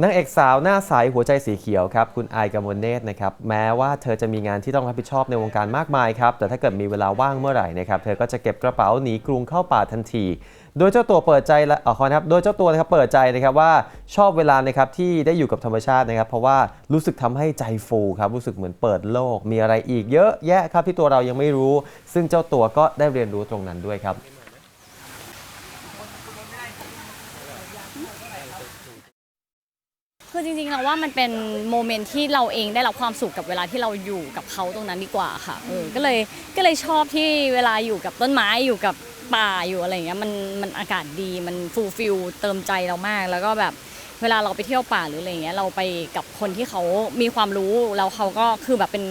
นางเอกสาวหน้าใสหัวใจสีเขียวครับคุณไอกายกมลเนตนะครับแม้ว่าเธอจะมีงานที่ต้องรับผิดชอบในวงการมากมายครับแต่ถ้าเกิดมีเวลาว่างเมื่อไหร่นะครับเธอก็จะเก็บกระเป๋าหนีกรุงเข้าป่าทันที โดยเจ้าตัวเปิดใจและเออขอนะครับโดยเจ้าตัวนะครับเปิดใจนะครับว่าชอบเวลานะครับที่ได้อยู่กับธรรมชาตินะครับ เพราะว่ารู้สึกทำให้ใจฟูครับรู้สึกเหมือนเปิดโลก มีอะไรอีกเยอะแยะครับที่ตัวเรายังไม่รู้ ซึ่งเจ้าตัวก็ได้เรียนรู้ตรงนั้นด้วยครับ คือจริงๆเราว่ามันเป็นโมเมนต์ที่เราเองได้รับความสุขกับเวลาที่เราอยู่กับเขาตรงนั้นดีกว่าค่ะเออก็เลยก็เลยชอบที่เวลาอยู่กับต้นไม้อยู่กับป่าอยู่อะไรอย่างเงี้ยมันมันอากาศดีมันฟูลฟิลเติมใจเรามาก แล้วก็แบบเวลาเราไปเที่ยวป่าหรืออะไรเงี้ยเราไปกับคนที่เขามีความรู้แล้วเขาก็คือแบบเป็น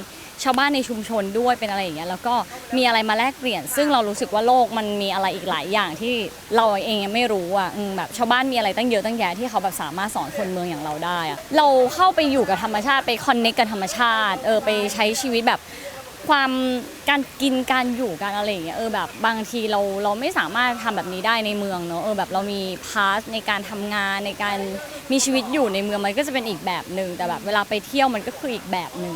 ชาวบ้านในชุมชนด้วยเป็นอะไรอย่างเงี้ยแล้วก็มีอะไรมาแลกเปลี่ยน ซึ่งเรารู้สึกว่าโลกมันมีอะไรอีกหลายอย่างที่เราเองยังไม่รู้อะอืมแบบชาวบ้านมีอะไรตั้งเยอะตั้งแยะที่เขาแบบสามารถสอนคนเมืองอย่างเราได้อะเราเข้าไปอยู่กับธรรมชาติไปคอนเนคกับธรรมชาติเออไปใช้ชีวิตแบบความการกินการอยู่การอะไรอย่างเงี้ยเออแบบบางทีเราเราไม่สามารถทำแบบนี้ได้ในเมืองเนอะเออแบบเรามีพาสในการทำงานในการมีชีวิตอยู่ในเมืองมันก็จะเป็นอีกแบบหนึ่งแต่แบบเวลาไปเที่ยวมันก็คืออีกแบบหนึ่ง